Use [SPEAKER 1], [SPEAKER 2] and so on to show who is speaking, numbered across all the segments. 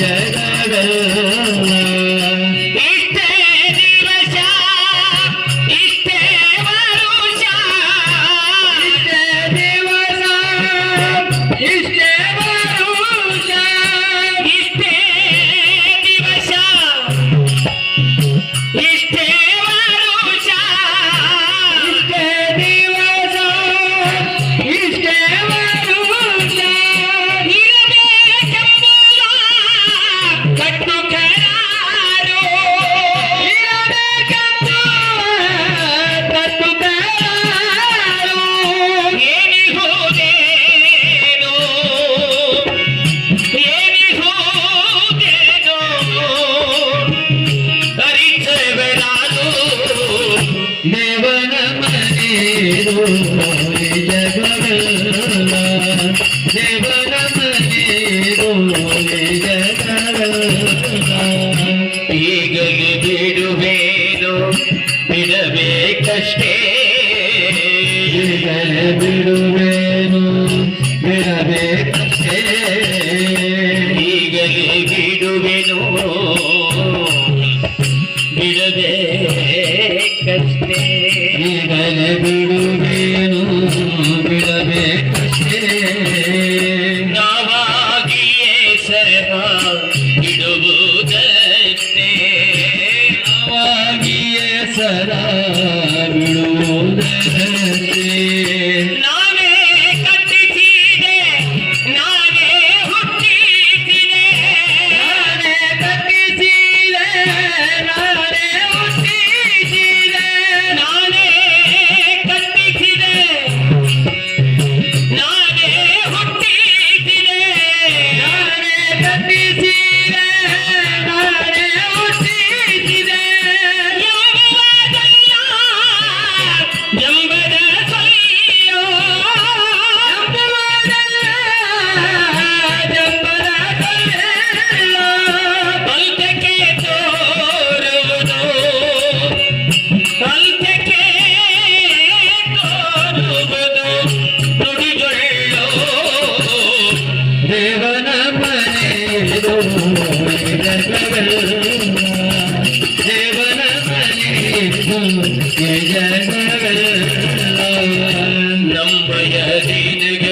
[SPEAKER 1] ಜಗದಲ್ಲ ೀರೋ ye jana re aa
[SPEAKER 2] nam bhayare ge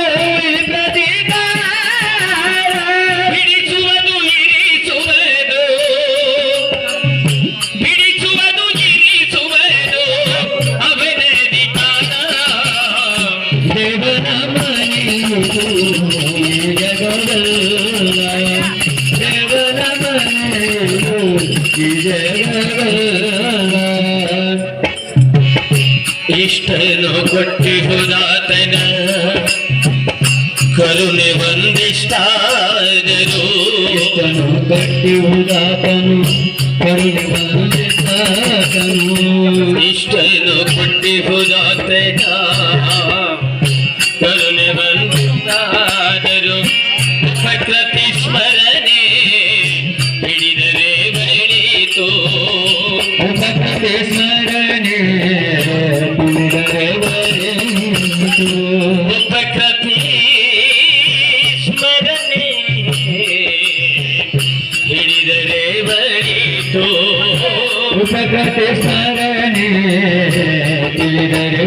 [SPEAKER 2] ಇಷ್ಟೇನು ಕೊಟ್ಟಿ ಹುದಾತನ ಕರುಣೆ ಬಂದಿಷ್ಟಾದನು
[SPEAKER 1] ಕೊಟ್ಟಿ ಹುದಾತನು ಕರುಣೆ ಬಂದಿಷ್ಟಾದನು
[SPEAKER 2] ಇಷ್ಟೇನು ಕೊಟ್ಟಿ ಹುದಾತನ ಕರುಣೆ ಬಂದಿಷ್ಟಾದರು ಪ್ರಕೃತಿ ಸ್ಮರಣೆ ಹಿಡಿದರೆ ಬೆಳೀತು
[SPEAKER 1] ಪ್ರಕೃತಿ ಸ್ಮರಣೆ ముసగతే సరణే తీరరు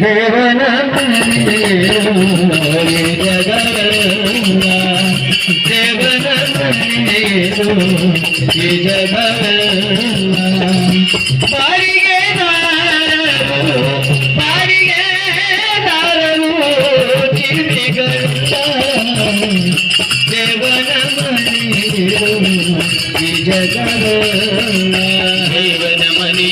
[SPEAKER 1] దేవన పాడిగే దారము పాడిగే దారము దేవన మణి జగ
[SPEAKER 2] దేవన మణి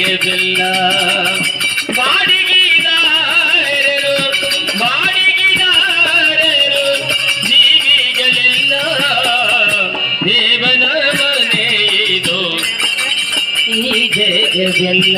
[SPEAKER 2] ಭಾಗ್ಯವಿಲ್ಲ. ಬಾಡಿಗಿದಾರರು ಬಾಡಿಗಿದಾರರು ಜೀವಿಗಳಿಲ್ಲ ದೇವನ ಮನೆ ಇದು. ಈ ಜಗವೆಲ್ಲ